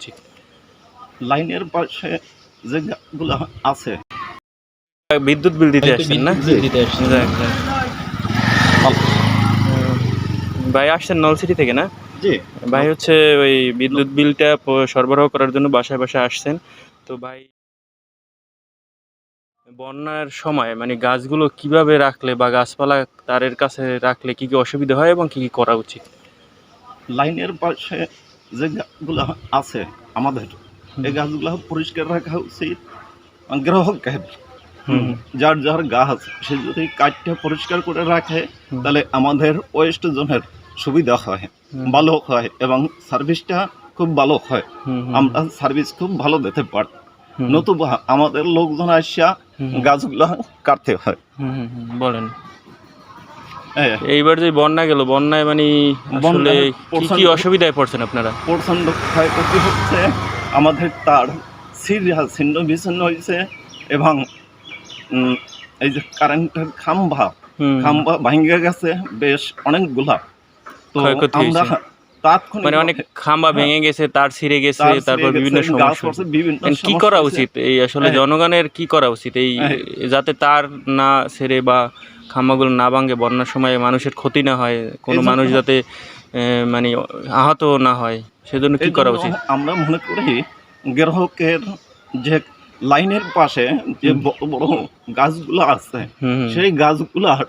উচিত লাইনের পাশে যে গাছগুলো আছে। বিদ্যুৎ বিল দিতে আসছেন না? দিতে আসছেন। ভাই আসছেন নলসিটি থেকে না? জি। ভাই হচ্ছে ওই বিদ্যুৎ বিলটা সরবরাহ করার জন্য বাসায় বাসায় আসছেন। তো ভাই বন্যার সময় মানে গাছগুলো কীভাবে রাখলে বা গাছপালা তারের কাছে রাখলে কি কি অসুবিধা হয় এবং কি কি করা উচিত? লাইনের পাশে যে গাছগুলো আছে আমাদের এই গাছগুলো পরিষ্কার রাখা উচিত। গ্রাহকের হুম। যার যার গাছ সে যদি কাঠটা পরিষ্কার করে রাখে তাহলে আমাদের ওয়েস্ট জোনের সুবিধা হয় ভালো হয় এবং সার্ভিসটা খুব ভালো হয়। আমরা সার্ভিস খুব ভালো দিতে পারি। নতুবা আমাদের লোকজন আসিয়া গাছগুলো কাটতে হয়। বলেন। এইবার যে বন্যা গেল বন্যায় মানে আসলে কি কি অসুবিধায় পড়ছেন আপনারা? প্রচণ্ড ক্ষয়ক্ষতি হচ্ছে। আমাদের তার সিরিয়া ছিন্ন বিচ্ছিন্ন হয়েছে এবং এই যে কারেন্টের খাম্বা খাম্বা ভাঙ্গে গেছে বেশ অনেকগুলা। তো ক্ষয়ক্ষতি আমরা তাৎক্ষণিক মানে অনেক খাম্বা ভেঙে গেছে তার ছিঁড়ে গেছে তারপর বিভিন্ন সমস্যা বিভিন্ন কি করা উচিত? এই আসলে হ্যাঁ। জনগণের কি করা উচিত? এই হ্যাঁ। যাতে তার না ছেড়ে বা খাম্বাগুলো না ভাঙে বন্যার সময় মানুষের ক্ষতি না হয় কোনো মানুষ যাতে মানে আহত না হয় সেজন্য কি করা উচিত? আমরা মনে করি গ্রাহকের যে লাইনের পাশে যে বড় বড় গাছগুলো আছে সেই গাছগুলার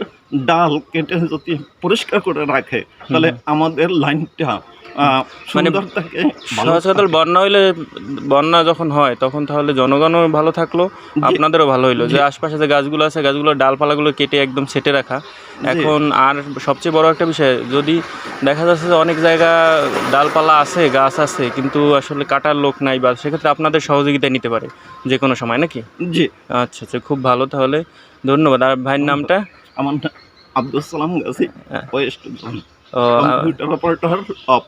ডাল কেটে যদি পরিষ্কার করে রাখে তাহলে আমাদের লাইনটা মানে সুন্দর থাকে ভালো বন্যা হইলে বন্যা যখন হয় তখন তাহলে জনগণও ভালো থাকল আপনাদেরও ভালো হইল। যে আশপাশে যে গাছগুলো আছে গাছগুলোর ডালপালাগুলো কেটে একদম সেটে রাখা। এখন আর সবচেয়ে বড় একটা বিষয় যদি দেখা যাচ্ছে যে অনেক জায়গা ডালপালা আছে গাছ আছে কিন্তু আসলে কাটার লোক নাই বা সেক্ষেত্রে আপনাদের সহযোগিতা নিতে পারে যে কোনো সময় নাকি? জি। আচ্ছা আচ্ছা খুব ভালো। তাহলে ধন্যবাদ। আর ভাইয়ের নামটা? আমার আব্দুল সালাম গাছি হ্যাঁ। West computer operator of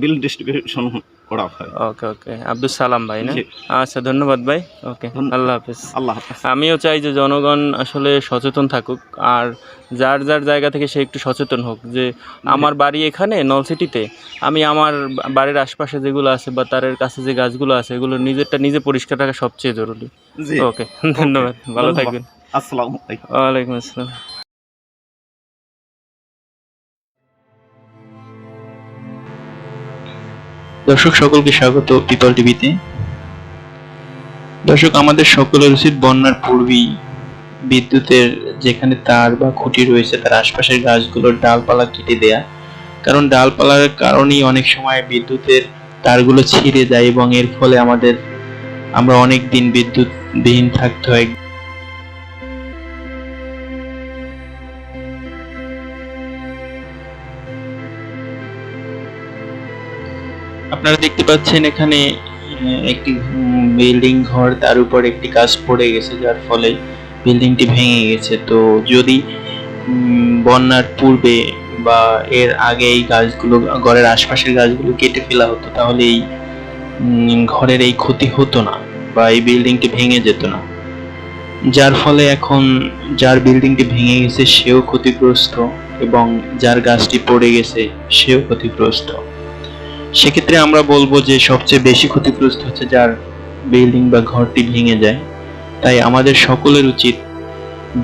bill distribution. করা হয় ওকে ওকে আব্দুল সালাম ভাই না? আচ্ছা ধন্যবাদ ভাই। ওকে আল্লাহ হাফিজ। আল্লাহ হাফেজ। আমিও চাই যে জনগণ আসলে সচেতন থাকুক আর যার যার জায়গা থেকে সে একটু সচেতন হোক যে আমার বাড়ি এখানে নলসিটিতে আমি আমার বাড়ির আশপাশে যেগুলো আছে বা তারের কাছে যে গাছগুলো আছে এগুলো নিজেরটা নিজে পরিষ্কার রাখা সবচেয়ে জরুরি। ওকে ধন্যবাদ। ভালো থাকবেন। আসসালামু আলাইকুম। ওয়ালাইকুম আসসালাম। দর্শক, সকলকে স্বাগত পিপল টিভিতে। দর্শক, আমাদের সকলের উচিত বন্যার পূর্বেই বিদ্যুতের যেখানে তার বা খুঁটি রয়েছে, তার আশপাশের গাছগুলোর ডালপালা কেটে দেয়া। কারণ ডালপালার কারণেই অনেক সময় বিদ্যুতের তারগুলো ছিঁড়ে যায় এবং এর ফলে আমাদের, আমরা অনেক দিন বিদ্যুৎ বিহীন থাকতে হয়। আপনারা দেখতে পাচ্ছেন এখানে একটি বিল্ডিং ঘর, তার উপর একটি গাছ পড়ে গেছে, যার ফলে বিল্ডিংটি ভেঙে গেছে। তো যদি বন্যার পূর্বে বা এর আগে এই গাছগুলো, ঘরের আশপাশের গাছগুলো কেটে ফেলা হতো, তাহলে এই ঘরের এই ক্ষতি হতো না বা এই বিল্ডিংটি ভেঙে যেত না। যার ফলে এখন যার বিল্ডিংটি ভেঙে গেছে, সেও ক্ষতিগ্রস্ত এবং যার গাছটি পড়ে গেছে, সেও ক্ষতিগ্রস্ত। সেক্ষেত্রে আমরা বলব যে সবচেয়ে বেশি ক্ষতিগ্রস্ত হচ্ছে যার বিল্ডিং বা ঘরটি ভেঙে যায়। তাই আমাদের সকলের উচিত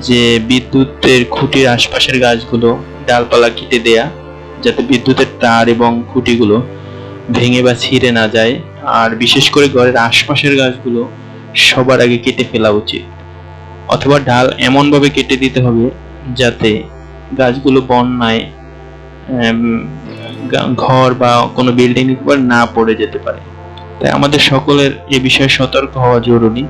যে বিদ্যুতের খুঁটির আশপাশের গাছগুলো, ডালপালা কেটে দেয়া, যাতে বিদ্যুতের তার এবং খুঁটিগুলো ভেঙে বা ছিঁড়ে না যায়। আর বিশেষ করে ঘরের আশপাশের গাছগুলো সবার আগে কেটে ফেলা উচিত। অথবা ডাল এমনভাবে কেটে দিতে হবে যাতে গাছগুলো বন্যায় ঘর বা কোনো বিল্ডিং উপর না পড়ে যেতে পারে। তাই আমাদের সকলের এ বিষয়ে সতর্ক হওয়া জরুরি।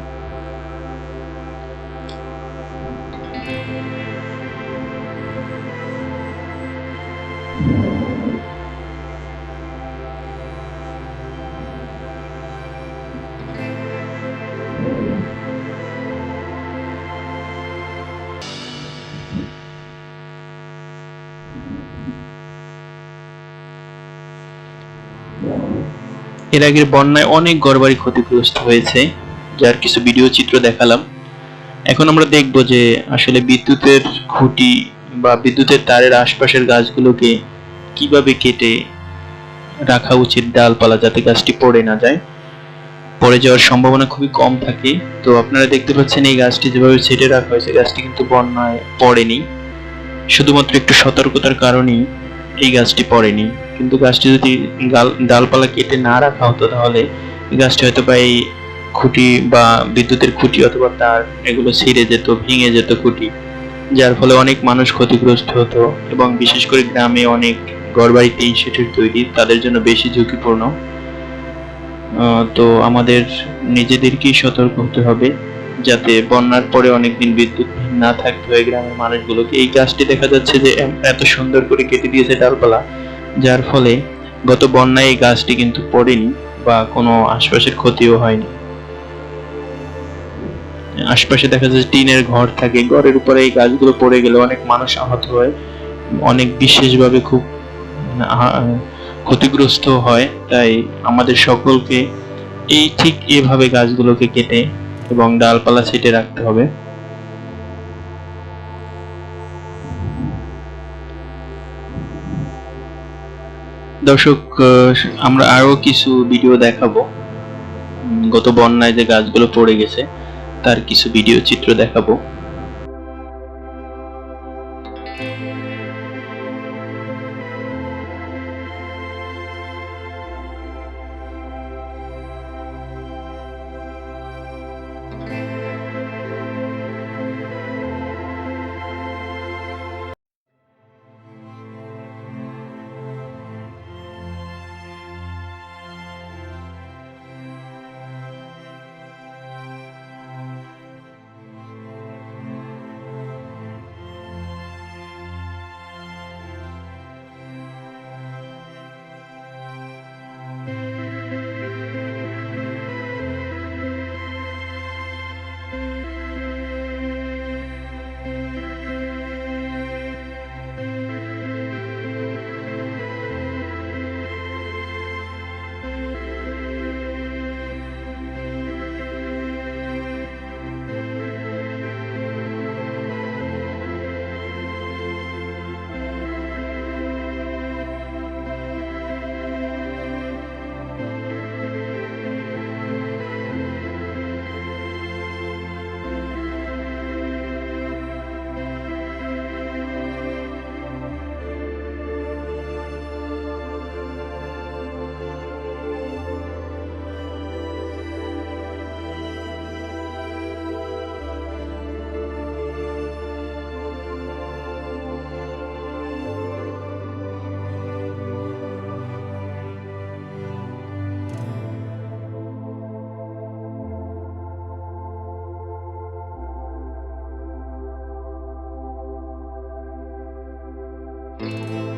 এর আগের বন্যায় অনেক ঘরবাড়ি ক্ষতিগ্রস্ত হয়েছে, যার কিছু ভিডিও চিত্র দেখালাম। এখন আমরা দেখব যে আসলে বিদ্যুতের খুঁটি বা বিদ্যুতের তারের আশপাশের গাছগুলোকে কীভাবে কেটে রাখা উচিত ডালপালা যাতে গাছটি পড়ে না যায়। পড়ে যাওয়ার সম্ভাবনা খুবই কম থাকে। তো আপনারা দেখতে পাচ্ছেন এই গাছটি যেভাবে ছেটে রাখা হয়েছে, গাছটি কিন্তু বন্যায় পড়েনি। শুধুমাত্র একটু সতর্কতার কারণেই এই গাছটি পড়েনি। কিন্তু গাছটি যদি ডালপালা কেটে না রাখা হতো তাহলে গাছটি হয়তো বা এই খুঁটি বা বিদ্যুতের খুঁটি অথবা তার এগুলো ছিঁড়ে যেত, ভেঙে যেত খুঁটি। যার ফলে অনেক মানুষ ক্ষতিগ্রস্ত হতো এবং বিশেষ করে গ্রামে অনেক ঘরবাড়িতে সেটের তৈরি তাদের জন্য বেশি ঝুঁকিপূর্ণ। তো আমাদের নিজেদেরকেই সতর্ক হতে হবে যাতে বন্যার পরে অনেকদিন বিদ্যুৎ না থাকতে হয় গ্রামের মানুষগুলোকে এই গাছটি দেখা যাচ্ছে যে এত সুন্দর করে কেটে দিয়েছে ডালপালা, যার ফলে গত বন্যায় এই গাছটি কিন্তু পড়েনি বা কোনো আশপাশের ক্ষতিও হয়নি। আশপাশে দেখা যাচ্ছে টিনের ঘর থাকে, ঘরের উপরে এই গাছগুলো পড়ে গেলে অনেক মানুষ আহত হয়, অনেক বিশেষভাবে খুব ক্ষতিগ্রস্ত হয়, তাই আমাদের সকলকে এই ঠিক এভাবে গাছগুলোকে কেটে এবং ডালপালা ছেটে রাখতে হবে। দর্শক আমরা আরও কিছু ভিডিও দেখাবো। গত বন্যায় যে গাছগুলো পড়ে গেছে, তার কিছু ভিডিও চিত্র দেখাবো। Música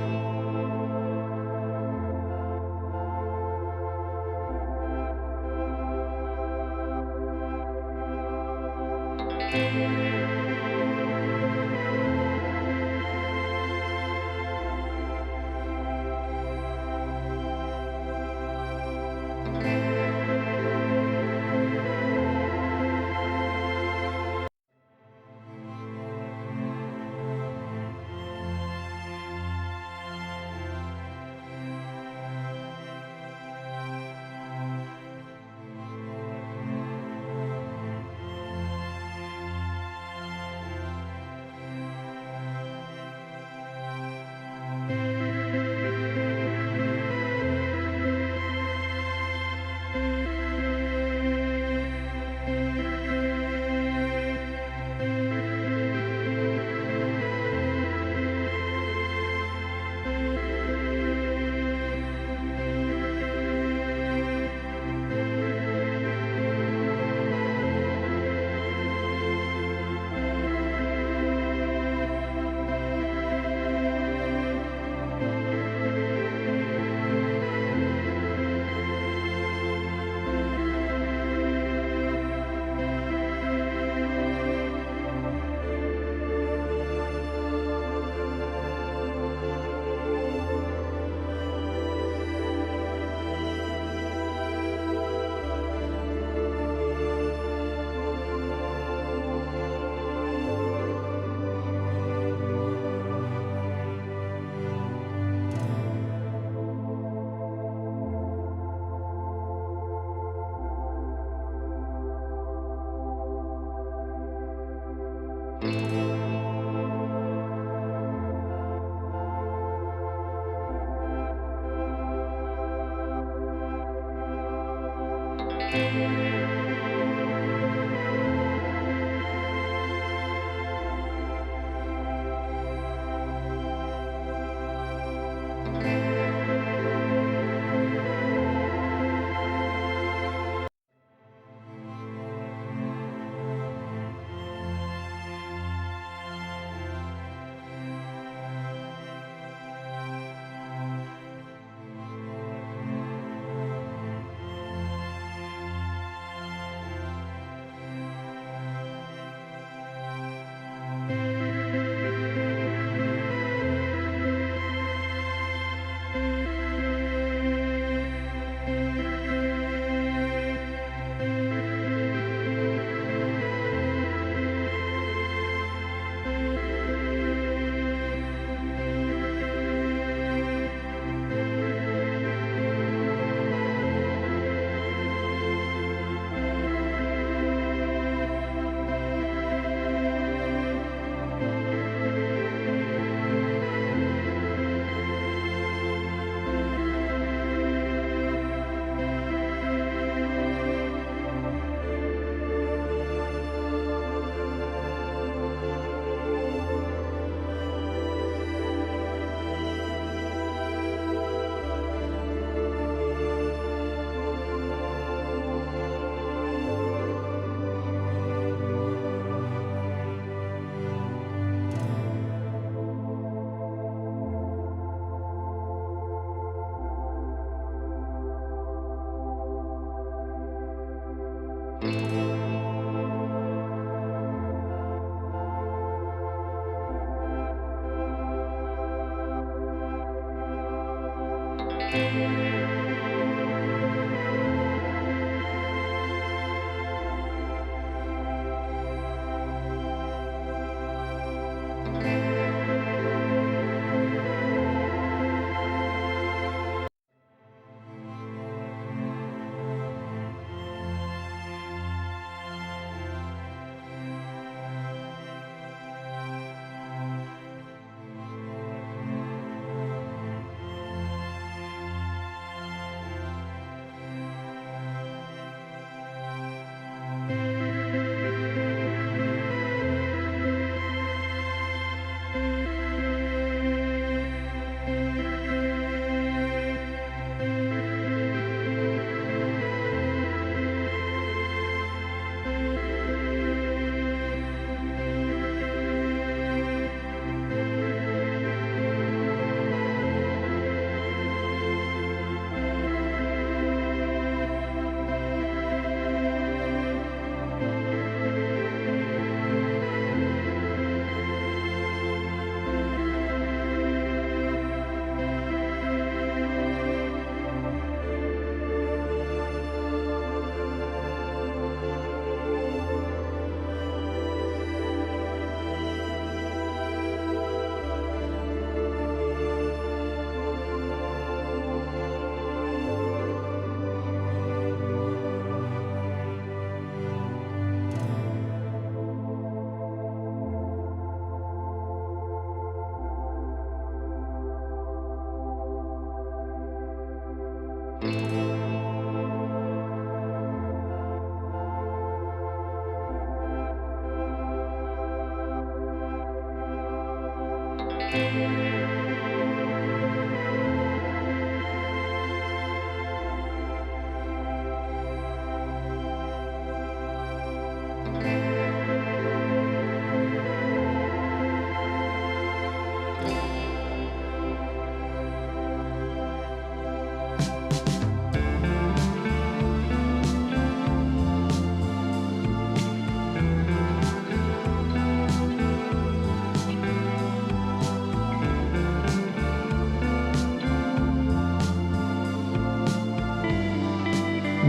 Música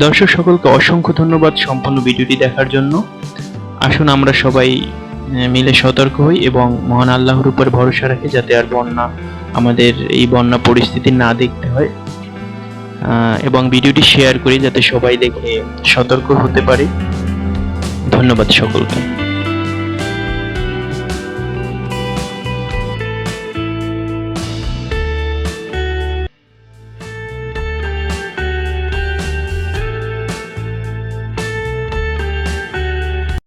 দর্শক সকলকে অসংখ্য ধন্যবাদ সম্পূর্ণ ভিডিওটি দেখার জন্য। আসুন আমরা সবাই মিলে সতর্ক হই এবং মহান আল্লাহর উপর ভরসা রাখি যাতে আর বন্যা, আমাদের এই বন্যা পরিস্থিতি না দেখতে হয়। এবং ভিডিওটি শেয়ার করি যাতে সবাই দেখে সতর্ক হতে পারে। ধন্যবাদ সকলকে।